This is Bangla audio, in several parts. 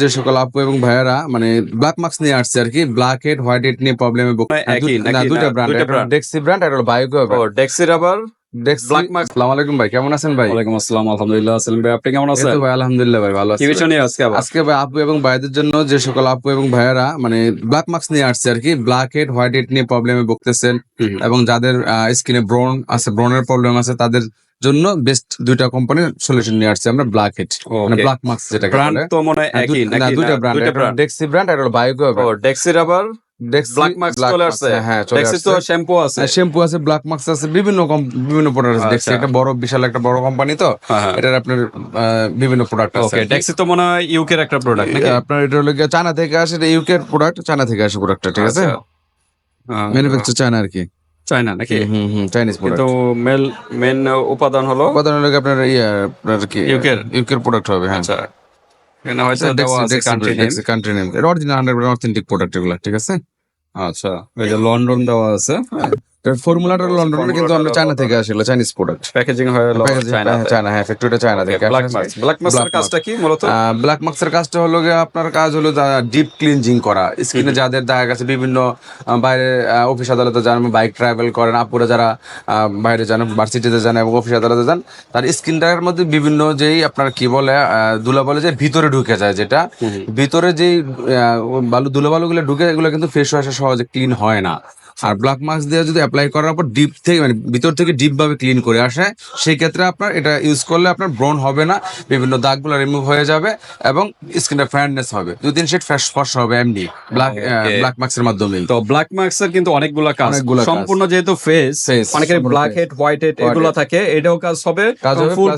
যে সকল আপু এবং ভাইয়ারা মানে ব্ল্যাক মার্কস নিয়ে আসছে আর কি ব্ল্যাক হেড হোয়াইট হেড নিয়ে প্রবলেমে দুইটা ব্র্যান্ড ডেক্সি ব্র্যান্ড আর বায়োকো আলাইকুম ভাই কেমন আছেন ভাই? আসসালাম আলহামদুলিল্লাহ ভাই আপনি কেমন আছেন? ভাই আলহামদুলিল্লাহ ভাই ভালো আছি আজকে আজকে ভাই আপু এবং ভাইদের জন্য যে সকল আপু এবং ভাইয়ারা মানে ব্ল্যাক মার্কস নিয়ে আসছে আর কি ব্ল্যাক হেড হোয়াইট হেড নিয়ে প্রবলেমে ভুগতেছেন। এবং যাদের স্কিনে ব্রন আছে ব্রনের প্রবলেম আছে তাদের জন্য বেস্ট দুইটা কোম্পানির সলিউশন নিয়ে আসছে আমরা ব্ল্যাক হেড মানে ব্ল্যাক মার্কস যেটা ব্র্যান্ড তো মনে হয় একই না দুইটা ব্র্যান্ড ডেক্সি ব্র্যান্ড আর হলো বায়োকো ও ডেক্সি রাবার ব্ল্যাক মার্কস চলে আসছে? হ্যাঁ ডেক্সি তো শ্যাম্পু আছে। শ্যাম্পু আছে ব্ল্যাক মার্কস আছে বিভিন্ন বিভিন্ন প্রোডাক্ট আছে। ডেক্সি আচ্ছা। একটা বড় বিশাল একটা বড় কোম্পানি তো। হ্যাঁ, এটার আপনার বিভিন্ন প্রোডাক্ট আছে ওকে ডেক্সি তো মনে হয় ইউকের একটা প্রোডাক্ট নাকি? আপনার এটা হলো চায়না থেকে আসে এটা ইউকে প্রোডাক্ট চায়না থেকে আসে প্রোডাক্টটা ঠিক আছে? আচ্ছা। হ্যাঁ, ম্যানুফ্যাকচার চায়না আর কি। চায়না নাকি? হুম হুম চাইনিজ কিন্তু মেল মেন উপাদান হলো উপাদান হলো আপনার ইয়ে আপনার কি? ইউকের? ইউকের প্রোডাক্ট হবে হ্যাঁ। আচ্ছা। এখানে হয়তো দেওয়া আছে কান্ট্রি নেম কান্ট্রি নেম এটা অরিজিনাল হান্ড্রেড অথেন্টিক প্রোডাক্ট এগুলো ঠিক আছে? আচ্ছা এই যে লন্ডন দেওয়া আছে ফর্মুলাটা লন্ডনের কিন্তু আমরা চায়না থেকে আসে চাইনিজ প্রোডাক্ট প্যাকেজিং হয়ে চায়না চায়না হ্যাঁ ফ্যাক্টরিটা চায়না থেকে ব্ল্যাক মার্কস ব্ল্যাক মার্কসের কাজটা কি মূলত? ব্ল্যাক মার্কসের কাজটা হলো গিয়ে আপনার কাজ হলো ডিপ ক্লিনজিং করা। স্কিনে যাদের দেখা গেছে বিভিন্ন বাইরে অফিস আদালতে যান বাইক ট্রাভেল করেন আপুরা যারা বাইরে যান ভার্সিটিতে যান এবং অফিস আদালতে যান তার স্কিনটার মধ্যে বিভিন্ন যেই আপনার কি বলে ধুলা বলে যে ভিতরে ঢুকে যায় যেটা ভিতরে যেই বালু ধুলো বালুগুলো ঢুকে এগুলো কিন্তু ফেস ওয়াশে সহজে ক্লিন হয় না। আর ব্ল্যাক মাস্ক দিয়ে যদি অ্যাপ্লাই করার পর ডিপ থেকে মানে ভিতর থেকে ডিপ ভাবে ক্লিন করে আসে সেই ক্ষেত্রে আপনার এটা ইউজ করলে আপনার ব্রন হবে না বিভিন্ন দাগগুলো রিমুভ হয়ে যাবে এবং স্কিনটা ফ্রেন্ডনেস হবে। দুই তিন শেড ফ্রেশ ফর্স হবে এমনি ব্ল্যাক ব্ল্যাক মাস্কের মাধ্যমেই তো ব্ল্যাক মার্কস এর কিন্তু অনেকগুলা কাজ। সম্পূর্ণ যেহেতু ফেস অনেকের ব্ল্যাক হেড হোয়াইট হেড এগুলো থাকে এটাও কাজ হবে। ফুল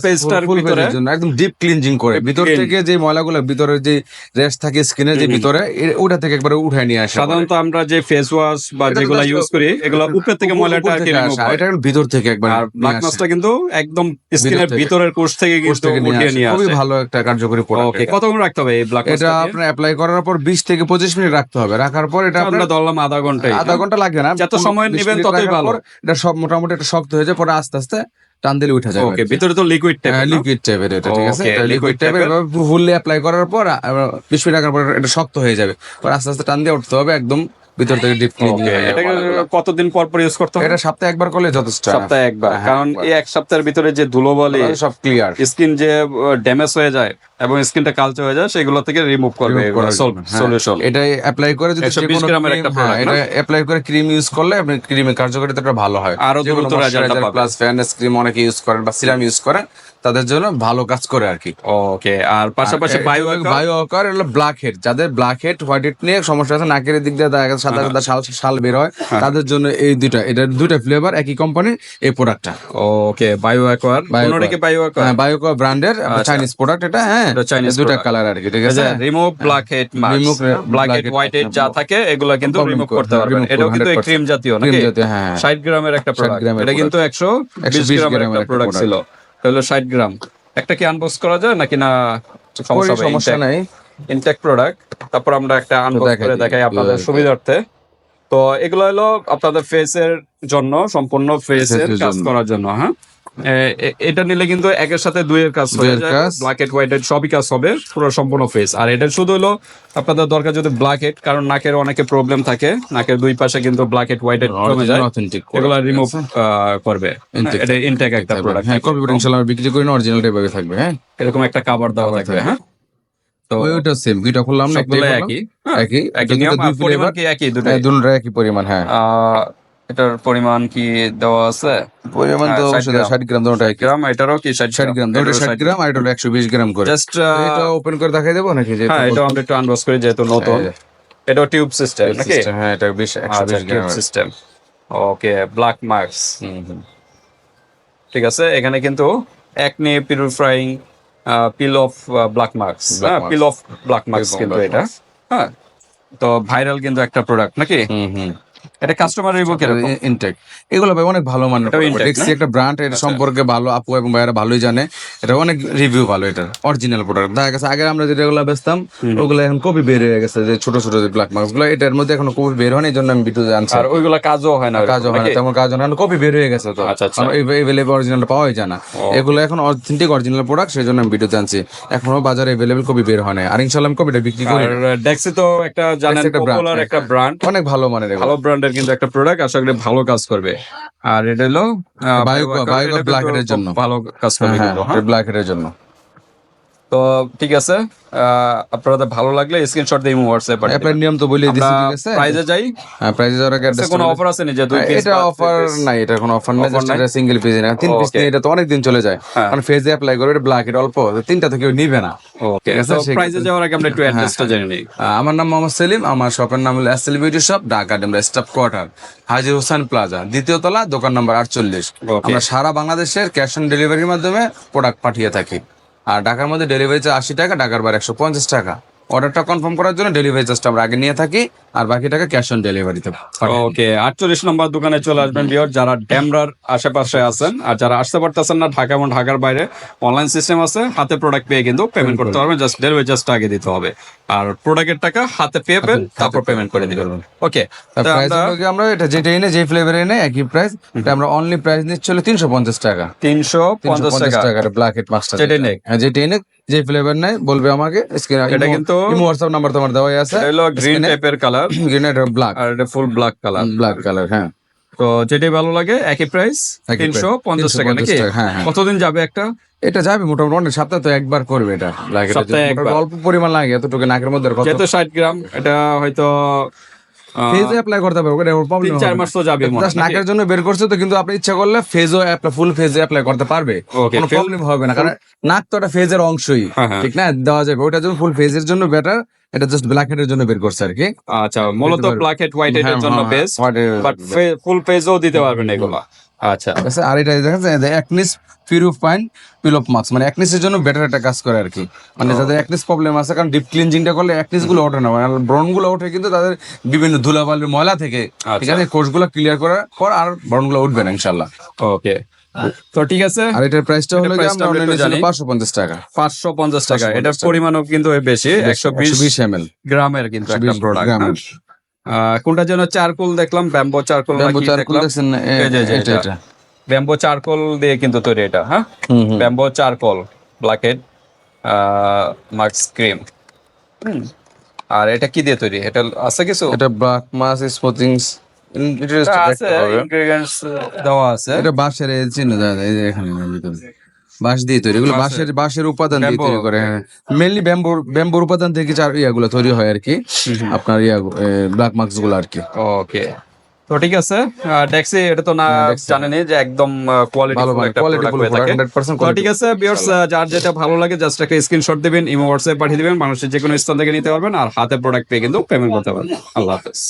full ভিতরে একদম ডিপ ক্লিনজিং করে। ভিতর থেকে যে ময়লাগুলো ভিতরে যে রেস্ট থাকে স্কিনের যে ভিতরে ওটা থেকে একবারে উঠায় নিয়ে আসে। সাধারণত আমরা যে ফেস ওয়াশ বা যেগুলো ইউজ করি এগুলো উপর থেকে ময়লাটা আর কি remove হয়। এটা ভিতর থেকে একবার আর ব্ল্যাক কিন্তু একদম স্কিনের ভিতরের কোষ থেকে কিন্তু থেকে নিয়ে আসে। খুবই ভালো একটা কার্যকরী প্রোডাক্ট ওকে কতক্ষণ রাখতে হবে এই ব্ল্যাক এটা অ্যাপ্লাই করার পর বিশ থেকে পঁচিশ মিনিট রাখতে হবে। রাখার পর এটা আপনার আমরা ধরলাম আধা ঘন্টায় আধা ঘণ্টা লাগবে না। যত সময় নেবেন ততই ভালো। এটা সব মোটামুটি শক্ত হয়ে যায় পরে আস্তে আস্তে টান দিলে উঠে যাবে। ওকে ভিতরে তো লিকুইড টাইপ লিকুইড টাইপের এটা ঠিক আছে? লিকুইড টাইপের ফুললি অ্যাপ্লাই করার পর আবার বিশ মিনিট রাখার পর এটা শক্ত হয়ে যাবে। পরে আস্তে আস্তে টান দিয়ে উঠতে হবে একদম ভিতর থেকে ডিপ ক্লিন ওকে এটাকে কতদিন পর পর ইউজ করতে হবে? এটা সপ্তাহে একবার করলে যথেষ্ট সপ্তাহে একবার হ্যাঁ, কারণ এই এক সপ্তাহের ভিতরে যে ধুলোবালি সব ক্লিয়ার স্কিন যে ড্যামেজ হয়ে যায় এবং স্কিনটা কালচে হয়ে যায় সেগুলো থেকে রিমুভ করবে হ্যাঁ। সলিউশন এটা অ্যাপ্লাই করে যদি যে কোনো একটা হ্যাঁ, এটা অ্যাপ্লাই করে ক্রিম ইউজ করলে আপনি ক্রিমের কার্যকারিতাটা ভালো হয়। আরও দ্রুত result টা পাবেন। প্লাস ফেয়ারনেস ক্রিম অনেকে ইউজ করেন বা সিরাম ইউজ করেন। তাদের জন্য ভালো কাজ করে আর কি ওকে আর পাশাপাশি বায়ো বায়ো অকার হলো ব্ল্যাক হেড যাদের ব্ল্যাক হেড হোয়াইট হেড নিয়ে সমস্যা আছে নাকের দিক দিয়ে দেখা সাদা সাদা শাল শাল বের হয় হ্যাঁ। তাদের জন্য এই দুইটা এটা দুইটা ফ্লেভার একই কোম্পানির এই প্রোডাক্টটা okay bio aqua bio aqua বায়োকো ব্র্যান্ডের চাইনিজ প্রোডাক্ট এটা হ্যাঁ চাইনিজ দুইটা কালার আর কি ঠিক আছে? Remove black head uh, black head white head যা থাকে এগুলো কিন্তু রিমুভ করতে পারবেন। এটাও কিন্তু 100% ক্রিম জাতীয় নাকি? জাতীয়, হ্যাঁ 60 গ্রামের একটা প্রোডাক্ট এটা কিন্তু 120 120 গ্রামের একটা প্রোডাক্ট ছিল। তাহলে 60 গ্রাম। একটা কি আনবক্স করা যায় নাকি না সমস্যা সমস্যা নাই। ইনটেক প্রোডাক্ট তারপর আমরা একটা আনবক্স দেখাই করে দেখাই আপনাদের সুবিধার্থে। তো এগুলো হলো আপনাদের ফেসের জন্য সম্পূর্ণ ফেসের এর কাজ করার জন্য হ্যাঁ? এটা নিলে কিন্তু একের সাথে দুইয়ের কাজ হয়ে যায়। ব্ল্যাক হেড হোয়াইট হেড সবই কাজ হবে পুরো সম্পূর্ণ ফেস আর এটা শুধু হলো আপনাদের দরকার যদি ব্ল্যাক হেড কারণ নাকের অনেকে প্রবলেম থাকে। নাকের দুই পাশে কিন্তু ব্ল্যাক হেড হোয়াইট হেড কমে যায়। এগুলো রিমুভ করবে। এটা ইনটেক একটা প্রোডাক্ট হ্যাঁ কপি ইনশাআল্লাহ বিক্রি করি না অরিজিনাল টাইপের থাকবে হ্যাঁ। এরকম একটা কাভার দেওয়া থাকবে হ্যাঁ। তো ওই ওটা সেম দুইটা খুললাম না একই একই একই নিয়ম পরিমাণ কি একই দুটো হ্যাঁ দুটো একই পরিমাণ হ্যাঁ। এটার পরিমাণ কি দেওয়া আছে? পরিমাণ তো হ্যাঁ, 60 গ্রাম। 60 গ্রাম দুটো একই গ্রাম এটারও কি ষাট 60 গ্রাম? দুটো 60 গ্রাম আর এটা হলো 120 গ্রাম করে। জাস্ট এটা ওপেন করে দেখাই দেবো নাকি যে হ্যাঁ এটা আমরা একটু আনবক্স করি যেহেতু নতুন। এটা টিউব সিস্টেম নাকি? হ্যাঁ এটা 20 আচ্ছা 120 tube gram system okay black marks ঠিক আছে এখানে কিন্তু acne purifying peel off black marks হ্যাঁ পিল অফ ব্ল্যাক মার্কস কিন্তু এটা। হ্যাঁ তো ভাইরাল কিন্তু একটা প্রোডাক্ট নাকি? হুম হুম। এটা কাস্টমার রিভিউ কীরকম ইনটেক এগুলো ভাই অনেক ভালো Intec, দেখছি একটা ব্র্যান্ড এটা সম্পর্কে ভালো আপু এবং ভাইয়ারা ভালোই জানে। এটা অনেক রিভিউ ভালো এটা অরিজিনাল প্রোডাক্ট দেখা গেছে আগে আমরা যেগুলো বেচতাম ওগুলো এখন কপি বের হয়ে গেছে যে ছোট ছোট যে ব্ল্যাক মার্কসগুলো এটার মধ্যে এখনও কপি বের এই জন্য আমি বিটু জানছি আর ওইগুলা কাজও হয় না কাজ হয় না তেমন কাজ না কপি বের হয়ে গেছে তো। আচ্ছা, আচ্ছা। এভেলেবল অরিজিনাল পাওয়াই যায় না। এগুলো এখন অথেন্টিক অরিজিনাল প্রোডাক্ট সেই জন্য আমি ভিডিও জানছি এখনও বাজারে এভেলেবল কপি বের হয় না আর ইনশাল্লাহ আমি কপিটা বিক্রি করি। ডেক্সি তো একটা জানেন পপুলার। একটা ব্র্যান্ড অনেক ভালো মানের ভালো ব্র্যান্ডের কিন্তু একটা প্রোডাক্ট আশা করি ভালো কাজ করবে আর এটা হলো বায়ু বায়ু ব্ল্যাক এর জন্য। ভালো কাজ করবে কিন্তু, হ্যাঁ। ব্ল্যাক এর জন্য তো ঠিক আছে আহ, আপনাদের ভালো লাগলে স্ক্রিনশট দিয়ে হোয়াটসঅ্যাপ পাঠিয়ে অ্যাপের নিয়ম তো বলে দিছি ঠিক আছে? প্রাইজে যাই। হ্যাঁ প্রাইসে যাওয়ার আগে আচ্ছা, কোনো অফার আছে নি যে দুই হ্যাঁ, পিস এটা অফার নাই এটা কোনো অফার নাই জাস্ট নাই? এটা সিঙ্গেল পিস না। তিন পিস. নিয়ে এটা তো অনেক দিন চলে যায়। হ্যাঁ। কারণ ফেজে অ্যাপ্লাই করে এটা ব্ল্যাক এটা অল্প তিনটা তো কেউ নিবে না। ওকে আছে, তো প্রাইজে যাওয়ার আগে আমরা একটু অ্যাড্রেসটা জেনে নিই। আমার নাম মোহাম্মদ সেলিম আমার শপের নাম হলো SL beauty shop Dhaka Demra staff quarter Hajir Hossain plaza দ্বিতীয় তলা দোকান নাম্বার আটচল্লিশ. আমরা সারা বাংলাদেশের ক্যাশ অন ডেলিভারির মাধ্যমে প্রোডাক্ট পাঠিয়ে থাকি। আর ঢাকার মধ্যে ডেলিভারি চার্জ আশি টাকা, ঢাকার বার একশো পঞ্চাশ টাকা। অর্ডারটা কনফার্ম করার জন্য ডেলিভারি চার্জটা আমরা আগে নিয়ে থাকি। আর বাকি টাকা ক্যাশ অন ডেলিভারিতে ওকে আটচল্লিশ নম্বর দোকানে চলে আসবেন বিয়র যারা ড্যামরার আশেপাশে আছেন আর যারা আসতে পারতেছেন না ঢাকা এবং ঢাকার বাইরে অনলাইন সিস্টেম আছে হাতে প্রোডাক্ট পেয়ে কিন্তু পেমেন্ট করতে পারবেন জাস্ট ডেলিভারি জাস্ট আগে দিতে হবে। আর প্রোডাক্টের টাকা হাতে পেয়ে পেন তারপর পেমেন্ট করে দিবেন। ওকে আমরা এটা যেটা এনে যে ফ্লেভার এনে একই প্রাইস এটা আমরা অনলি প্রাইস নিচ্ছি হলো তিনশো পঞ্চাশ টাকা। তিনশো পঞ্চাশ টাকা। ব্ল্যাক হেড মাস্টার যেটা নেই। হ্যাঁ যেটা এনে যে ফ্লেভার নেয় বলবে আমাকে এটা কিন্তু- হোয়াটসঅ্যাপ নাম্বার তোমার দেওয়াই আছে। গ্রিন টাইপের কালার গ্রিন এটা ব্ল্যাক আর এটা full black colour black colour হ্যাঁ। তো যেটাই ভালো লাগে একই প্রাইস তিনশো পঞ্চাশ টাকা নাকি? হ্যাঁ, হ্যাঁ। কতদিন যাবে একটা? এটা যাবে মোটামুটি অনেক সপ্তাহে তো একবার করবে এটা। অল্প পরিমাণ লাগে এতটুকু নাকের মধ্যে যেহেতু ষাট গ্রাম এটা হয়তো ফেজে অ্যাপ্লাই করতে পারবে প্রবলেম তিন চার মাস তো যাবে জাস্ট নাকের জন্য বের করছে তো কিন্তু আপনি ইচ্ছা করলে ফেজও অ্যাপ্লাই ফুল ফেজে অ্যাপ্লাই করতে পারবে। কোনো প্রবলেম হবে না কারণ নাক তো একটা ফেজের অংশই হ্যাঁ, হ্যাঁ। ঠিক না? দেওয়া যাবে ওটা জন্য ফুল ফেজের জন্য বেটার এটা জাস্ট ব্ল্যাক হেডের জন্য বের করছে আর কি আচ্ছা মূলত ব্ল্যাক হেড হোয়াইট হেডের জন্য বেস্ট বাট ফুল ফেজও দিতে পারবেন এগুলো। আচ্ছা। আর এটা দেখা যাচ্ছে একনিস পিউরিফ পাইন পিলপ মাস্ক মানে একনিসের জন্য বেটার একটা কাজ করে আর কি মানে যাদের একনিস প্রবলেম আছে কারণ ডিপ ক্লিনজিংটা করলে একনিসগুলো ওঠে না মানে ব্রনগুলো ওঠে কিন্তু তাদের বিভিন্ন ধুলাবালির ময়লা থেকে ঠিক আছে? কোর্সগুলো ক্লিয়ার করার পর আর ব্রনগুলো উঠবে না ইনশাল্লাহ ওকে। তো ঠিক আছে। আর এটার প্রাইসটা হলো price আমরা আমরা অনলাইনে জানি। পাঁচশো পঞ্চাশ টাকা। পাঁচশো পঞ্চাশ টাকা। এটার পরিমাণও কিন্তু বেশি একশো বিশ বিশ এম এল গ্রামের কিন্তু একটা প্রোডাক্ট গ্রামের। কোনটা যেন চারকোল দেখলাম? ব্যাম্বো চারকোল ব্যাম্বু চারকোল দেখছেন এটা এটা। ব্যাম্বো চারকোল দিয়ে কিন্তু তৈরি এটা হ্যাঁ? ব্যাম্বো চারকোল ব্ল্যাকেট মার্কস ক্রিম আর এটা কি দিয়ে তৈরি? এটা আছে কিছু? এটা ব্ল্যাক মাস আছে ইনগ্রেডিয়েন্টস দেওয়া আছে। এটা বাঁশের চিহ্ন দেখা যায় এই যে এখানে ভিতরে। বাঁশ দিয়ে তৈরি এগুলো বাঁশের বাঁশের উপাদান দিয়ে তৈরি করে হ্যাঁ। মেনলি ব্যাম্বুর ব্যাম্বুর উপাদান থেকে চার ইয়াগুলো তৈরি হয় আর কি। আপনার ইয়া ব্ল্যাক মার্কসগুলো আর কি। ওকে তো ঠিক আছে ডেক্সি এটা তো না জানেনই যে একদম কোয়ালিটি তো ঠিক আছে ভিউয়ার্স যার যেটা ভালো লাগে জাস্ট একটা স্ক্রিনশট দিবেন ইমো হোয়াটসঅ্যাপ পাঠিয়ে দিবেন মানুষের যে কোনো স্থান থেকে নিতে পারবেন আর হাতে প্রোডাক্ট পেয়ে কিন্তু পেমেন্ট করতে পারবেন। আল্লাহ হাফেজ।